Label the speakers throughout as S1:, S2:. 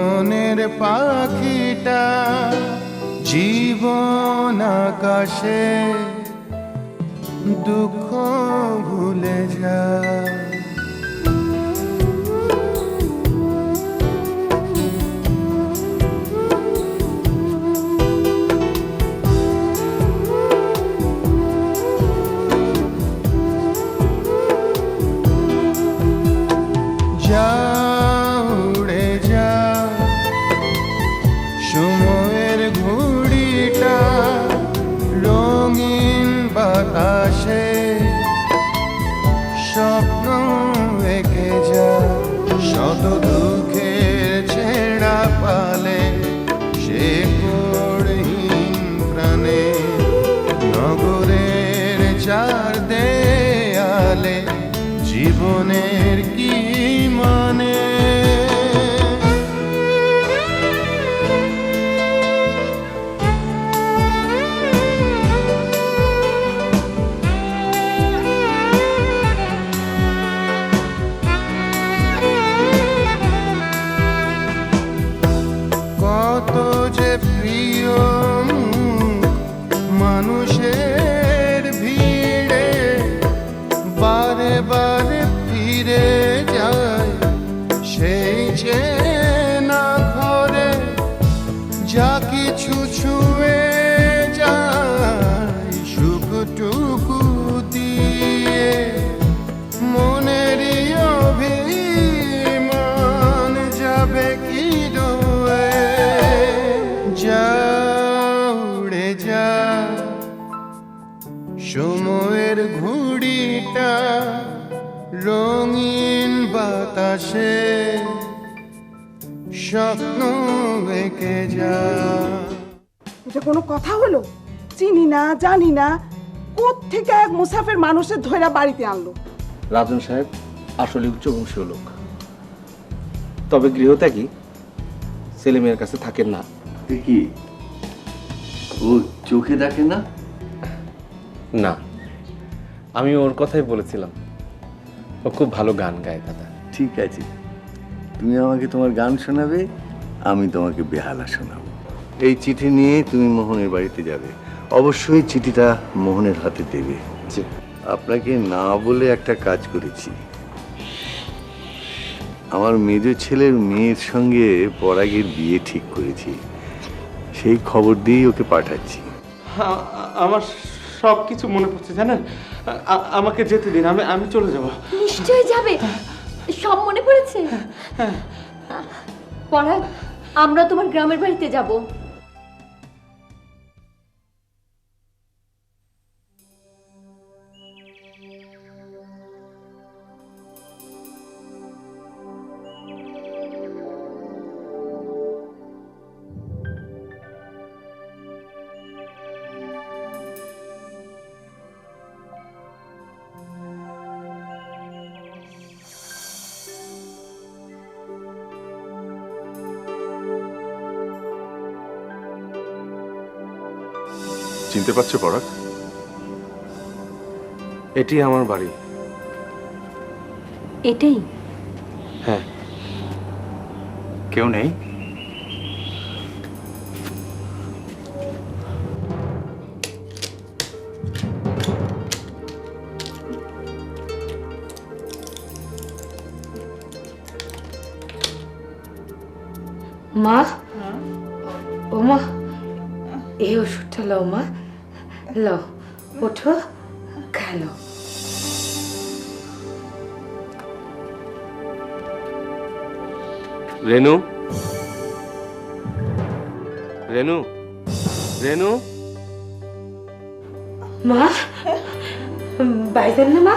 S1: মনের পাখিটা জীবন আকাশে দুঃখ ভুলে যায়। জীবনের কি বাতাসে স্বপ্ন এঁকে যা।
S2: এটা কোনো কথা হলো? চিনি না জানি না থেকে এক মুসাফের মানুষের ধৈরা বাড়িতে আনলো?
S3: রাজন সাহেব আসলে উচ্চবংশীয় লোক। তবে গৃহত্যাগী ছেলে মেয়ের কাছে থাকেন না।
S4: কি? ও চোখে দেখে না?
S3: না আমি ওর কথাই বলেছিলাম। ও খুব ভালো গান গায় দাদা।
S4: ঠিক আছে। তুমি আমাকে তোমার গান শোনাবে আমি তোমাকে বেহালা শোনাবো। এই চিঠি নিয়ে তুমি মোহনের বাড়িতে যাবে। অবশ্যই চিঠিটা মোহনের হাতে দেবে। আপনাকে না বলে একটা কাজ করেছি। আমার মেজ ছেলের মেয়ের সঙ্গে পরাগের বিয়ে ঠিক করেছি। সেই খবর দিয়েই ওকে পাঠাচ্ছি।
S5: আমার সব কিছু মনে পড়ছে জানেন? আমাকে যেতে দিন আমি আমি চলে যাব।
S6: নিশ্চয়ই যাবে। সব মনে পড়েছে? পড়া আমরা তোমার গ্রামের বাড়িতে যাব।
S7: চিনতে পারছ পরাগ
S3: এটি আমার বাড়ি।
S6: এটাই?
S3: হ্যাঁ।
S7: কেউ নেই?
S8: মা? ও মা এই ওষুধটা লও মা। লও ওঠো খেলো।
S3: রেনু? রেনু? রেনু?
S8: মা? বাইজান না মা?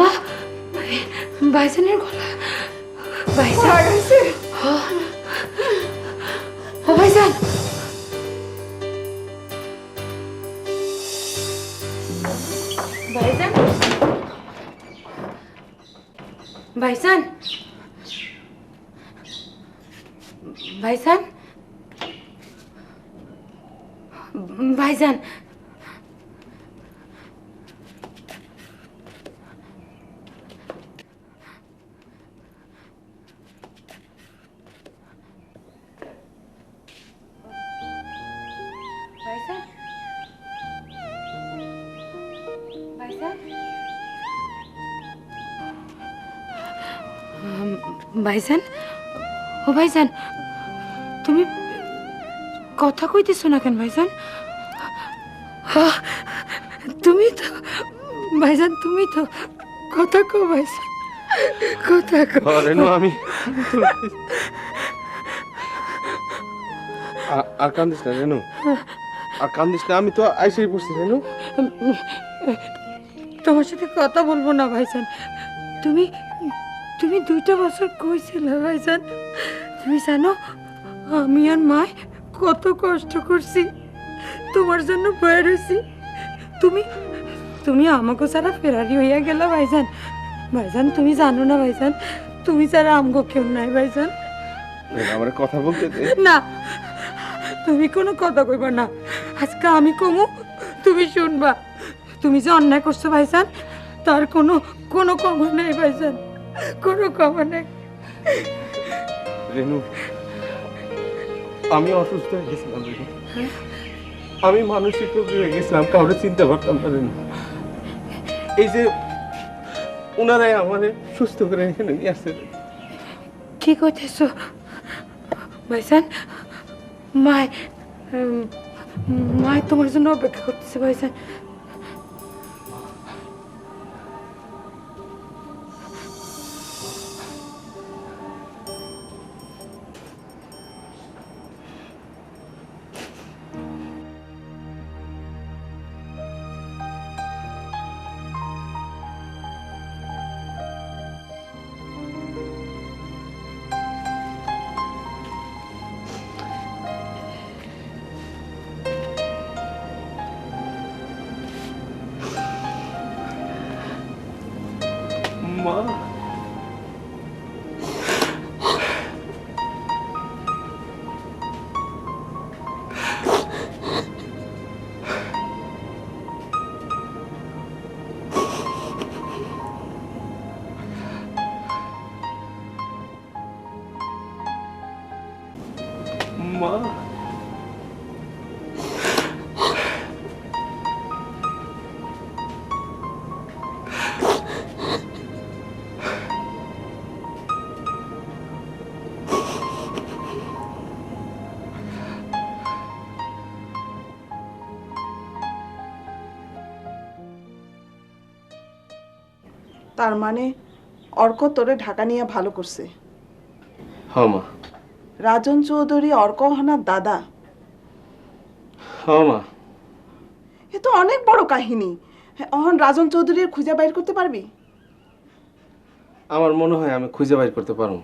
S8: মা বাইজানের গলা। বাইজান। বাইজান ভাইসান? ভাইজান ভাইজান? ও ভাইজান তুমি কথা কইতেছো না কেন ভাইজান? তুমি তো ভাইজান তুমি তো কথা কো ভাইজান কথা কো
S5: আমি আর কান্দিস না রেনু আর কান্দিস না আমি তো আইসেই পড়ছি রেনু
S8: তোমার সাথে কথা বলব না ভাইজান। তুমি তুমি দুইটা বছর কইছিলে ভাইজান। তুমি জানো আমি আর মায় কত কষ্ট করছি। তোমার জন্য বয়ে রয়েছি তুমি তুমি আমাকে ছাড়া ফেরারি হইয়া গেল ভাইজান। ভাইজান তুমি জানো না ভাইজান তুমি ছাড়া আমগো কেউ নাই ভাইজান।
S5: আমার কথা বলতে
S8: না তুমি কোনো কথা কইবা না। আজকে আমি কমু তুমি শুনবা। তুমি যে অন্যায় করছ ভাইজান তার কোনো কোনো ক্ষমা নেই ভাইজান। কোনো ক্ষমা নেই।
S5: রেনু আমি অসুস্থ হয়ে গেছিলাম রেনু। আমি মানসিক রোগী হয়ে গেছিলাম কাউরে চিনতে পারতাম না রেনু। এই যে ওনারাই আমার সুস্থ করে এখানে নিয়ে আসছে
S8: কি কইতেছো ভাইজান মায় মায় তোমার জন্য অপেক্ষা করতেছে ভাইজান।
S2: তার মানে অর্ক তোরে ঢাকা নিয়ে ভালো করছে।
S5: হ্যাঁ মা।
S2: রাজন চৌধুরী অর্ক হনার দাদা।
S5: হ্যাঁ মা।
S2: এ তো অনেক বড় কাহিনী। অহন রাজন চৌধুরীর খুঁজে বাইর করতে পারবি?
S5: আমার মনে হয় আমি খুঁজে বাইর করতে পারব।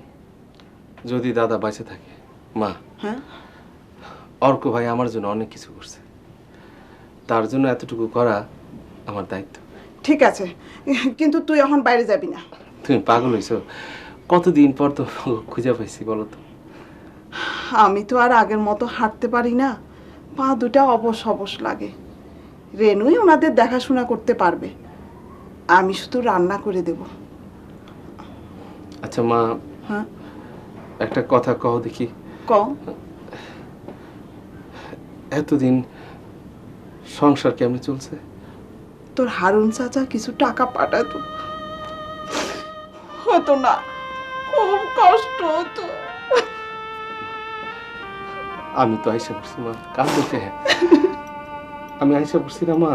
S5: যদি দাদা বেঁচে থাকে। মা।
S2: হ্যাঁ?
S5: অর্ক ভাই আমার জন্য অনেক কিছু করছে। তার জন্য এতটুকু করা আমার দায়িত্ব।
S2: ঠিক আছে কিন্তু তুই এখন বাইরে যাবি না।
S5: তুমি পাগল হইছো কতদিন পর তো খুঁজে পাইছি বলো তো?
S2: আমি তো আর আগের মতো হাঁটতে পারি না। পা দুটা অবশ অবশ লাগে। রেনুই ওনাদের দেখাশোনা করতে পারবে। আমি শুধু রান্না করে দেব।
S5: আচ্ছা মা
S2: হ্যাঁ?
S5: একটা কথা কও দেখি।
S2: ক
S5: এতদিন সংসার কেমনে চলছে?
S2: তোর হারুন চাচা কিছু টাকা পাঠাতো। হতো না, খুব কষ্ট হতো।
S5: আমি তো আইসা পড়ছি, মা। দেখে আমি আইসা পড়ছি না, মা।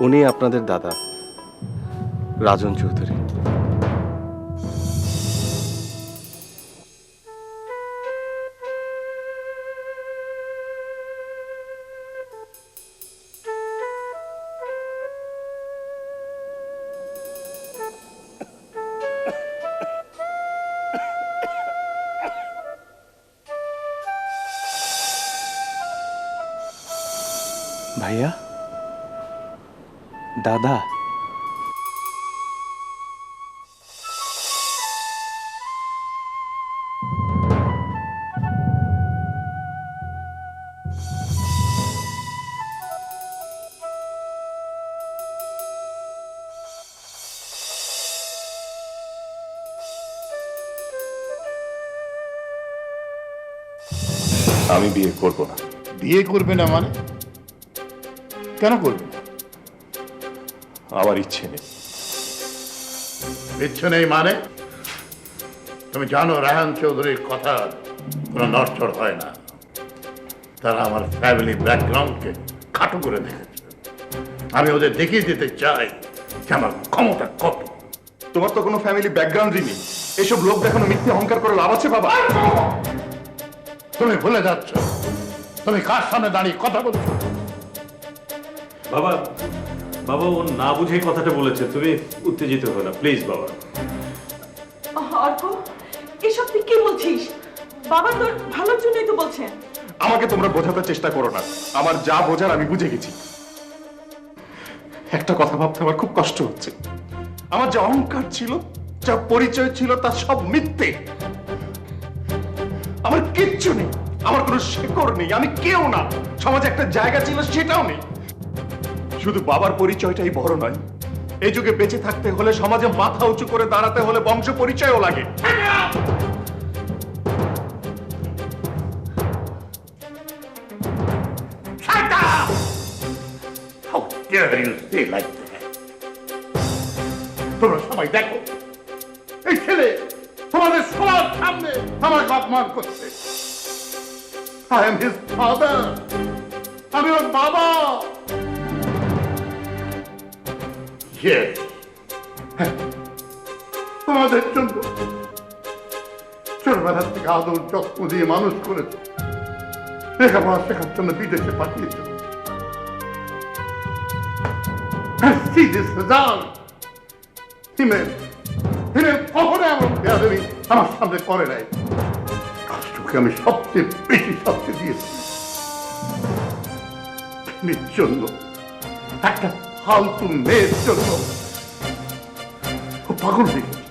S3: উনি আপনাদের দাদা রাজন চৌধুরী।
S7: আমি বিয়ে করব না।
S9: বিয়ে করবে না মানে? কেন করবে? না?
S7: আমার ইচ্ছে নেই।
S9: ইচ্ছে নেই মানে? তুমি জানো রায়হান চৌধুরীর কথা কোনো নড়চড় হয় না। তারা আমার ফ্যামিলি ব্যাকগ্রাউন্ডকে খাটো করে দেখেছে। আমি ওদের দেখিয়ে দিতে চাই যে আমার ক্ষমতা কত।
S7: তোমার তো কোনো ফ্যামিলি ব্যাকগ্রাউন্ডই নেই। এসব লোক দেখানো মিথ্যে অহংকার করে লাভ আছে বাবা।
S9: তুমি ভুলে যাচ্ছ। তুমি কার সামনে দাঁড়িয়ে কথা বলছো?
S10: বাবা বাবা ও না বুঝেই কথাটা বলেছে। তুমি উত্তেজিত হো না প্লিজ বাবা।
S2: অর্ক এসব তুই কি বলছিস? বাবা তোর ভালোর জন্যই তো বলছেন
S7: আমাকে তোমরা বোঝাতে চেষ্টা করো না। আমার যা বোঝার আমি বুঝে গেছি। একটা কথা ভাবতে আমার খুব কষ্ট হচ্ছে। আমার যে অহংকার ছিল যা পরিচয় ছিল তা সব মিথ্যে। আমার কিচ্ছু নেই। আমার কোনো শেকড় নেই আমি কেউ না। সমাজে একটা জায়গা ছিল সেটাও নেই। শুধু বাবার পরিচয়টাই বড় নয় এই যুগে বেঁচে থাকতে হলে সমাজে মাথা উঁচু করে দাঁড়াতে হলে বংশ পরিচয়ও লাগে।
S9: How dare you say like that? তোমরা সবাই দেখো সামনে আমাকে অপমান করছে আই এম হিজ ফাদার আমি ওর বাবা Yes. হ্যাঁ। তোমাদের জন্য ছোটবেলা থেকে আদর যত্ন দিয়ে মানুষ করেছে লেখাপড়া শেখার জন্য বিদেশে পাঠিয়েছে And see this result. হিমেল সবচেয়ে বেশি জন্য, একটা ফালতু মেয়ের জন্য। পাগল হয়ে গেছে।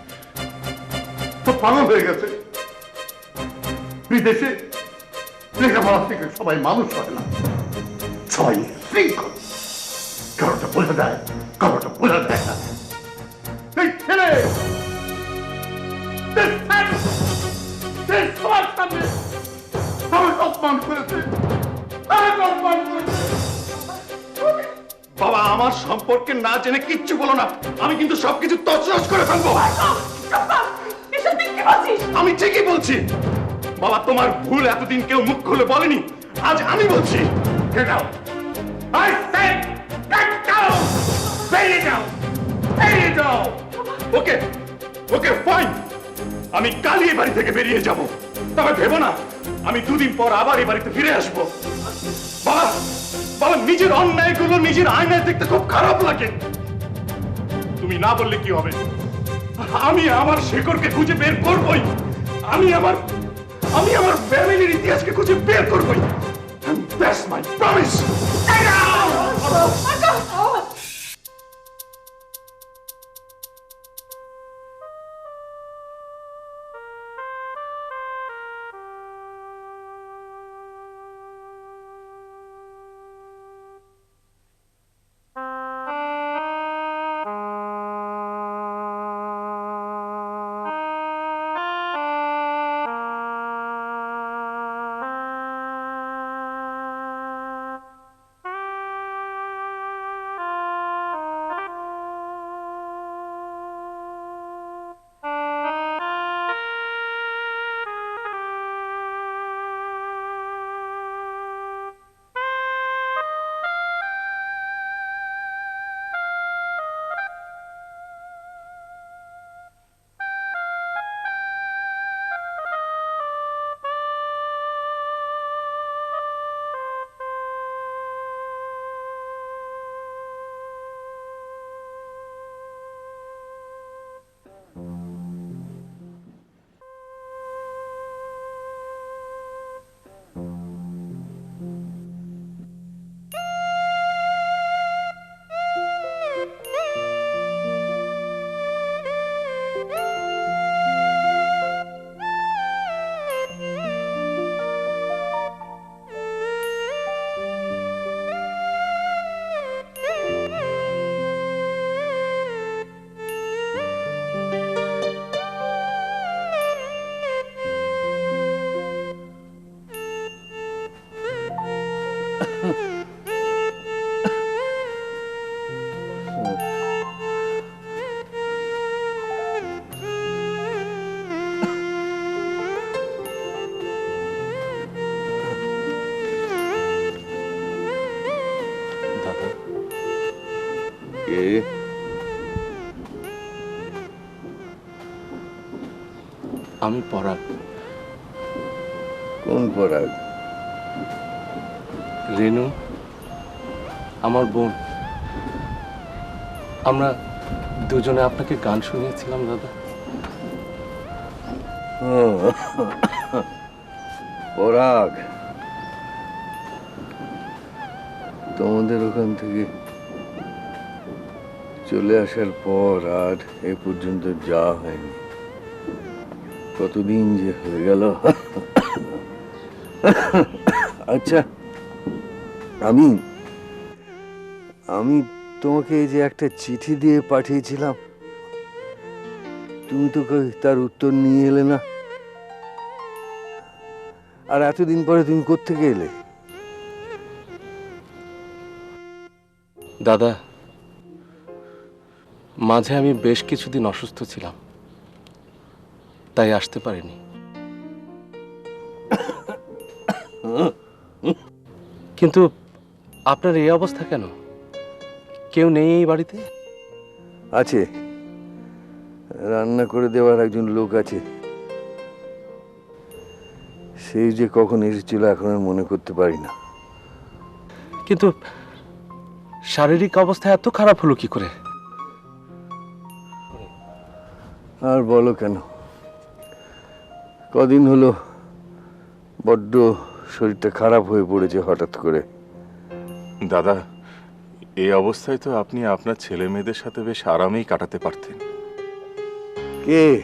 S9: তো পাগল হয়ে গেছে। বিদেশে লেখাপড়া থেকে সবাই মানুষ হয় না। সবাই শৃঙ্খল কারোটা বোঝা যায় কারোটা বোঝা যায় না। ছেলে! This man, this সবার সামনে আমাকে অপমান করেছে আমাকে অপমান করেছে
S7: বাবা আমার সম্পর্কে না জেনে কিচ্ছু বলো না। আমি কিন্তু সবকিছু তছনছ করে ফেলব। আমি ঠিকই বলছি। বাবা তোমার ভুল এতদিন কেউ মুখ খুলে বলেনি। আজ আমি বলছি!
S9: বেরিয়ে যাও বেরিয়ে যাও
S7: ওকে ওকে ফাইন আমি কালই বাড়ি থেকে বেরিয়ে যাব। তবে ভেবো না, আমি দুদিন পর আবার এই বাড়িতে ফিরে আসব। বাবা বাবা, নিজের অন্যায়গুলো নিজের আয়নায় দেখতে খুব খারাপ লাগে। তুমি না বললে কি হবে? আমি আমার শেকড়কে খুঁজে বের করবই। আমি আমার আমি আমার ফ্যামিলির ইতিহাসকে খুঁজে বের করবই। দ্যাটস মাই প্রমিস
S4: কে
S5: আমি পরাগ।
S4: কোন পরাগ?
S5: রেনু আমার বোন। আমরা দুজনে আপনাকে গান শুনিয়েছিলাম দাদা।
S4: পরাগ। তোমাদের ওখান থেকে চলে আসার পর আর এ পর্যন্ত যাওয়া হয়নি। কতদিন যে হয়ে গেল? আচ্ছা আমি আমি তোমাকে যে একটা চিঠি দিয়ে পাঠিয়েছিলাম। তুমি তো তার উত্তর নিয়ে এলে না। আর এতদিন পরে তুমি কোত্থেকে এলে?
S5: দাদা, মাঝে আমি বেশ কিছুদিন অসুস্থ ছিলাম। তাই আসতে পারিনি। কিন্তু আপনার এই অবস্থা কেন? কেউ নেই এই বাড়িতে?
S4: আছে। রান্না করে দেওয়ার একজন লোক আছে। সেই যে কখন এসেছিল এখন আর মনে করতে পারি না।
S5: কিন্তু শারীরিক অবস্থা এত খারাপ হলো কি করে?
S4: আর বলো কেন? কদিন হলো বড্ড শরীরটা খারাপ হয়ে পড়েছে হঠাৎ করে।
S7: দাদা এই অবস্থায় তো আপনি আপনার ছেলে মেয়েদের সাথে বেশ আরামেই কাটাতে পারতেন।
S4: কে?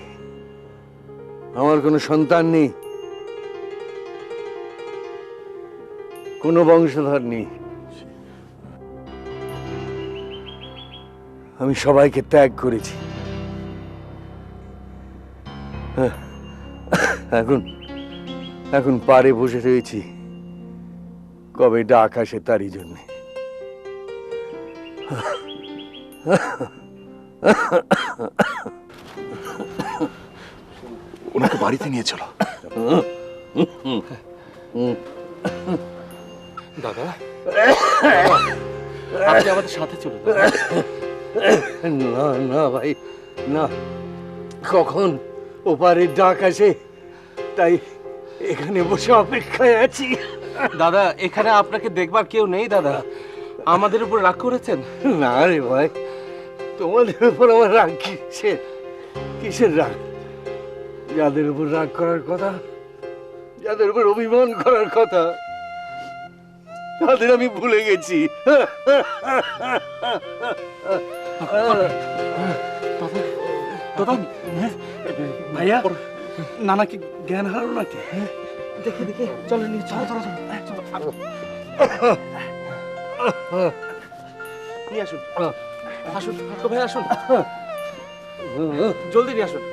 S4: আমার কোনো সন্তান নেই। কোনো বংশধর নেই। আমি সবাইকে ত্যাগ করেছি। হ্যাঁ, এখন এখন পারে বসে রয়েছি। কবে ডাক আসে তারই জন্যে।
S7: ওনাকে বাড়িতে নিয়ে চলো।
S5: দাদা আপনি আমাদের সাথে চলুন।
S4: না না ভাই না। কখন ওপারে ডাক আসে তাই এখানে বসে অপেক্ষায় আছি।
S5: দাদা এখানে আপনাকে দেখবার কেউ নেই দাদা। আমাদের উপর রাগ করেছেন?
S4: না রে ভাই তোমাদের উপর আমার রাগ কিসের? কিসের রাগ? যাদের উপর রাগ করার কথা যাদের উপর অভিমান করার কথা তাদের আমি ভুলে গেছি।
S5: ভাইয়া নানা কি জ্ঞান হারালো নাকি? দেখি দেখি। চলো নিয়ে চলো। চলো চলো নিয়ে আসুন। আসুন ভাই আসুন। জলদি নিয়ে আসুন।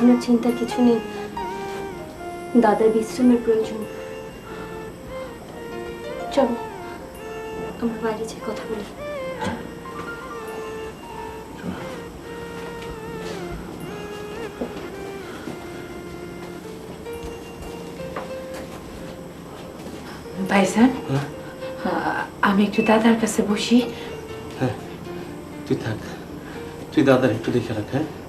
S6: এখন আর চিন্তার কিছু নেই। দাদার বিশ্রামের প্রয়োজন। চলো আমরা বাইরে যেয়ে কথা বলি।
S8: ভাইজান? আ- আমি একটু দাদার কাছে বসি।
S5: তুই থাক। তুই দাদার একটু দেখে রাখ হ্যাঁ?